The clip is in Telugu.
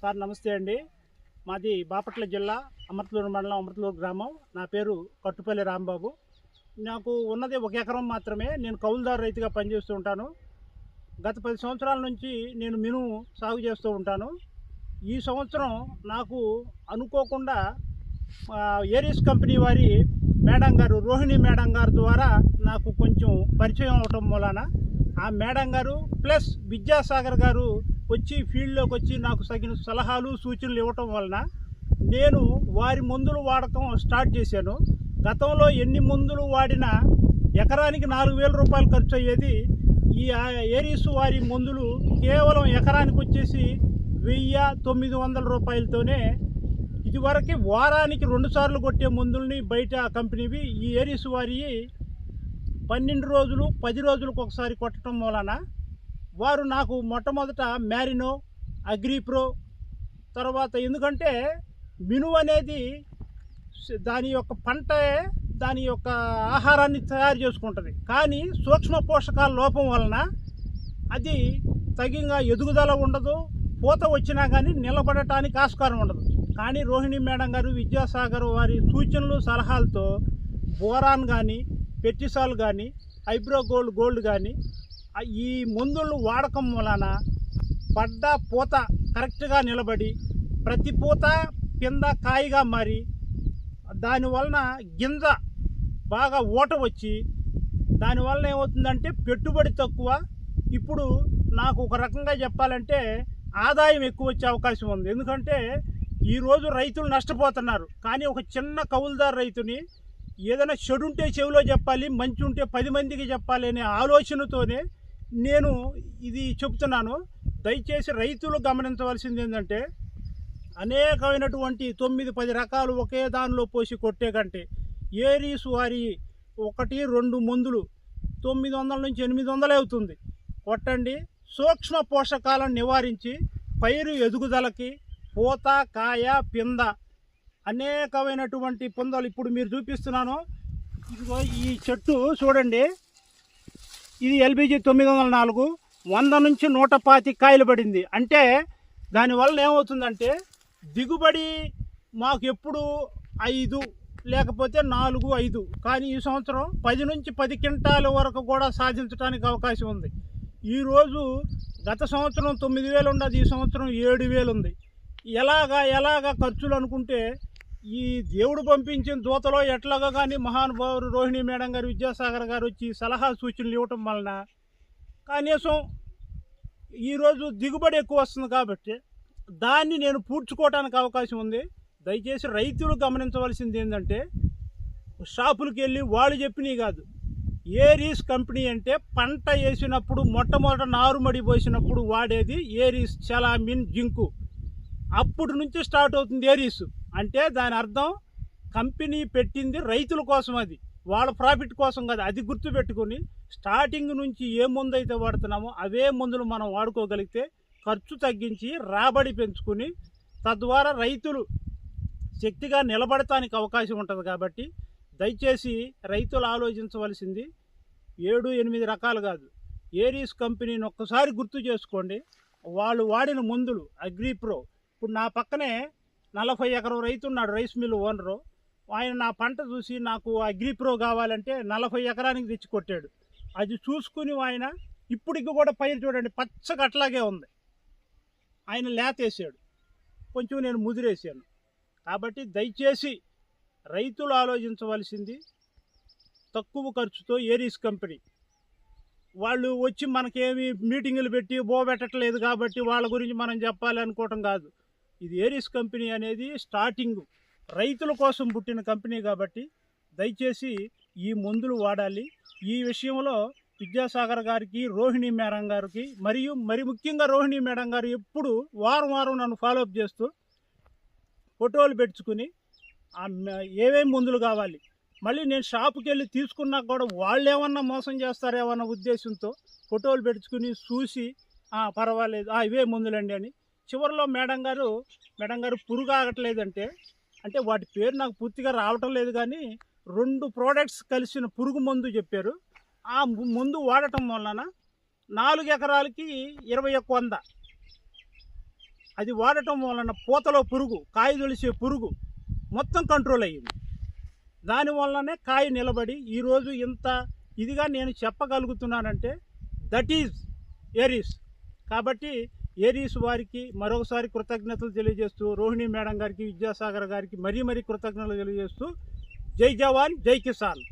సార్ నమస్తే అండి. మాది బాపట్ల జిల్లా అమర్తలూరు మండలం అమర్తలూరు గ్రామం. నా పేరు కట్టుపల్లి రాంబాబు. నాకు ఉన్నది ఒక ఎకరం మాత్రమే. నేను కౌలుదారు రైతుగా పనిచేస్తూ ఉంటాను. గత పది సంవత్సరాల నుంచి నేను మినుము సాగు చేస్తూ ఉంటాను. ఈ సంవత్సరం నాకు అనుకోకుండా ఏరియస్ కంపెనీ వారి మేడం గారు రోహిణి మేడం గారి ద్వారా నాకు కొంచెం పరిచయం అవటం మూలాన ఆ మేడం గారు ప్లస్ విద్యాసాగర్ గారు వచ్చి ఫీల్డ్లోకి వచ్చి నాకు తగిన సలహాలు సూచనలు ఇవ్వటం వలన నేను వారి మందులు వాడకం స్టార్ట్ చేశాను. గతంలో ఎన్ని మందులు వాడినా ఎకరానికి నాలుగు వేల రూపాయలు ఖర్చు అయ్యేది ఈ ఏరీస్ వారి మందులు కేవలం ఎకరానికి వచ్చేసి వెయ్యి తొమ్మిది వందల రూపాయలతోనే ఇదివరకు వారానికి రెండు సార్లు కొట్టే మందుల్ని బయట కంపెనీవి ఈ ఏరీస్ వారి పన్నెండు రోజులు పది రోజులకు ఒకసారి కొట్టడం వలన వారు నాకు మొట్టమొదట మ్యారినో అగ్రిప్రో తర్వాత ఎందుకంటే మినువు అనేది దాని యొక్క పంటే దాని యొక్క ఆహారాన్ని తయారు చేసుకుంటుంది. కానీ సూక్ష్మ పోషకాల లోపం వలన అది తగిన ఎదుగుదల ఉండదు పూత వచ్చినా కానీ నిలబడటానికి ఆస్కారం ఉండదు. కానీ రోహిణి మేడం గారు విద్యాసాగర్ వారి సూచనలు సలహాలతో బోరాన్ కానీ పెట్టిసాల్ కానీ ఐబ్రో గోల్డ్ గోల్డ్ కానీ ఈ మందులు వాడకం వలన పడ్డ పూత కరెక్ట్గా నిలబడి ప్రతి పూత కింద కాయగా మారి దానివలన గింజ బాగా ఊట వచ్చి దానివలన ఏమవుతుందంటే పెట్టుబడి తక్కువ. ఇప్పుడు నాకు ఒక రకంగా చెప్పాలంటే ఆదాయం ఎక్కువ వచ్చే అవకాశం ఉంది. ఎందుకంటే ఈరోజు రైతులు నష్టపోతున్నారు. కానీ ఒక చిన్న కౌలుదారు రైతుని ఏదైనా చెడు ఉంటే చెవిలో చెప్పాలి మంచి ఉంటే పది మందికి చెప్పాలి అనే ఆలోచనతోనే నేను ఇది చెప్తున్నాను. దయచేసి రైతులు గమనించవలసింది ఏంటంటే అనేకమైనటువంటి తొమ్మిది పది రకాలు ఒకే దానిలో పోసి కొట్టే కంటే ఏరీస్ వారి ఒకటి రెండు మందులు తొమ్మిది వందల నుంచి ఎనిమిది వందలే అవుతుంది. కొట్టండి. సూక్ష్మ పోషకాలను నివారించి పైరు ఎదుగుదలకి పూత కాయ పింద అనేకమైనటువంటి పొందలు ఇప్పుడు మీరు చూపిస్తున్నాను. ఇదిగో ఈ చెట్టు చూడండి. ఇది ఎల్బిజి తొమ్మిది వందల నాలుగు. వంద నుంచి నూట పాతి కాయలు పడింది. అంటే దానివల్ల ఏమవుతుందంటే దిగుబడి మాకు ఎప్పుడు ఐదు లేకపోతే నాలుగు ఐదు. కానీ ఈ సంవత్సరం పది నుంచి పది క్వింటాల వరకు కూడా సాధించడానికి అవకాశం ఉంది. ఈరోజు గత సంవత్సరం తొమ్మిది వేలు ఉండదు. ఈ సంవత్సరం ఏడు వేలు ఉంది. ఎలాగా ఎలాగా ఖర్చులు అనుకుంటే ఈ దేవుడు పంపించిన దూతలో ఎట్లాగా కానీ మహానుభావుడు రోహిణి మేడం గారు విద్యాసాగర్ గారు వచ్చి సలహా సూచనలు ఇవ్వటం వలన కనీసం ఈరోజు దిగుబడి ఎక్కువ వస్తుంది కాబట్టి దాన్ని నేను పూడ్చుకోవడానికి అవకాశం ఉంది. దయచేసి రైతులు గమనించవలసింది ఏంటంటే షాపులకు వెళ్ళి వాళ్ళు చెప్పినవి కాదు. ఏరీస్ కంపెనీ అంటే పంట వేసినప్పుడు మొట్టమొదట నారుమడి పోసినప్పుడు వాడేది ఏరీస్ చలామిన్ జింకు. అప్పుడు నుంచి స్టార్ట్ అవుతుంది ఏరీసు అంటే దాని అర్థం కంపెనీ పెట్టింది రైతుల కోసం అది. వాళ్ళ ప్రాఫిట్ కోసం కాదు అది గుర్తుపెట్టుకుని స్టార్టింగ్ నుంచి ఏ మందు అయితే వాడుతున్నామో అవే మందులు మనం వాడుకోగలిగితే ఖర్చు తగ్గించి రాబడి పెంచుకొని తద్వారా రైతులు శక్తిగా నిలబడటానికి అవకాశం ఉంటుంది కాబట్టి దయచేసి రైతులు ఆలోచించవలసింది ఏడు ఎనిమిది రకాలు కాదు. ఏరీస్ కంపెనీని ఒక్కసారి గుర్తు చేసుకోండి. వాళ్ళు వాడిన మందులు అగ్రిప్రో. ఇప్పుడు నా పక్కనే నలభై ఎకరం రైతు ఉన్నాడు రైస్ మిల్ ఓనరు. ఆయన నా పంట చూసి నాకు అగ్రిప్రో కావాలంటే నలభై ఎకరానికి తెచ్చి కొట్టాడు. అది చూసుకుని ఆయన ఇప్పటికి కూడా పైరు చూడండి పచ్చగా అట్లాగే ఉంది. ఆయన లేతేసాడు. కొంచెం నేను ముదిరేసాను కాబట్టి దయచేసి రైతులు ఆలోచించవలసింది తక్కువ ఖర్చుతో ఏరీస్ కంపెనీ. వాళ్ళు వచ్చి మనకేమి మీటింగులు పెట్టి బోబెట్టట్లేదు కాబట్టి వాళ్ళ గురించి మనం చెప్పాలి అనుకోవటం కాదు. ఇది ఏరిస్ కంపెనీ అనేది స్టార్టింగ్ రైతుల కోసం పుట్టిన కంపెనీ కాబట్టి దయచేసి ఈ మందులు వాడాలి. ఈ విషయంలో విద్యాసాగర్ గారికి రోహిణి మేడం గారికి మరియు మరి ముఖ్యంగా రోహిణి మేడం గారు ఎప్పుడు వారం వారం నన్ను ఫాలోఅప్ చేస్తూ ఫోటోలు పెట్టుకుని ఏమేమి మందులు కావాలి? మళ్ళీ నేను షాపుకి వెళ్ళి తీసుకున్నా కూడా వాళ్ళు ఏమన్నా మోసం చేస్తారేమన్న ఉద్దేశంతో ఫోటోలు పెట్టుకుని చూసి పర్వాలేదు. ఇవే మందులండి అని చివరిలో మేడం గారు మేడం గారు పురుగు ఆగట్లేదంటే అంటే వాటి పేరు నాకు పూర్తిగా రావటం లేదు కానీ రెండు ప్రోడక్ట్స్ కలిసిన పురుగు మందు చెప్పారు. ఆ మందు వాడటం వలన నాలుగు ఎకరాలకి ఇరవై ఒక్క వంద. అది వాడటం వలన పూతలో పురుగు కాయ తొలిసే పురుగు మొత్తం కంట్రోల్ అయ్యింది. దానివల్లనే కాయ నిలబడి ఈరోజు ఇంత ఇదిగా నేను చెప్పగలుగుతున్నానంటే దట్ ఈజ్ ఎరీస్ కాబట్టి ఏరీస్ వారికి మరొకసారి కృతజ్ఞతలు తెలియజేస్తూ రోహిణి మేడం గారికి విద్యాసాగర్ గారికి మరీ మరీ కృతజ్ఞతలు తెలియజేస్తూ జై జవాన్ జై కిసాన్.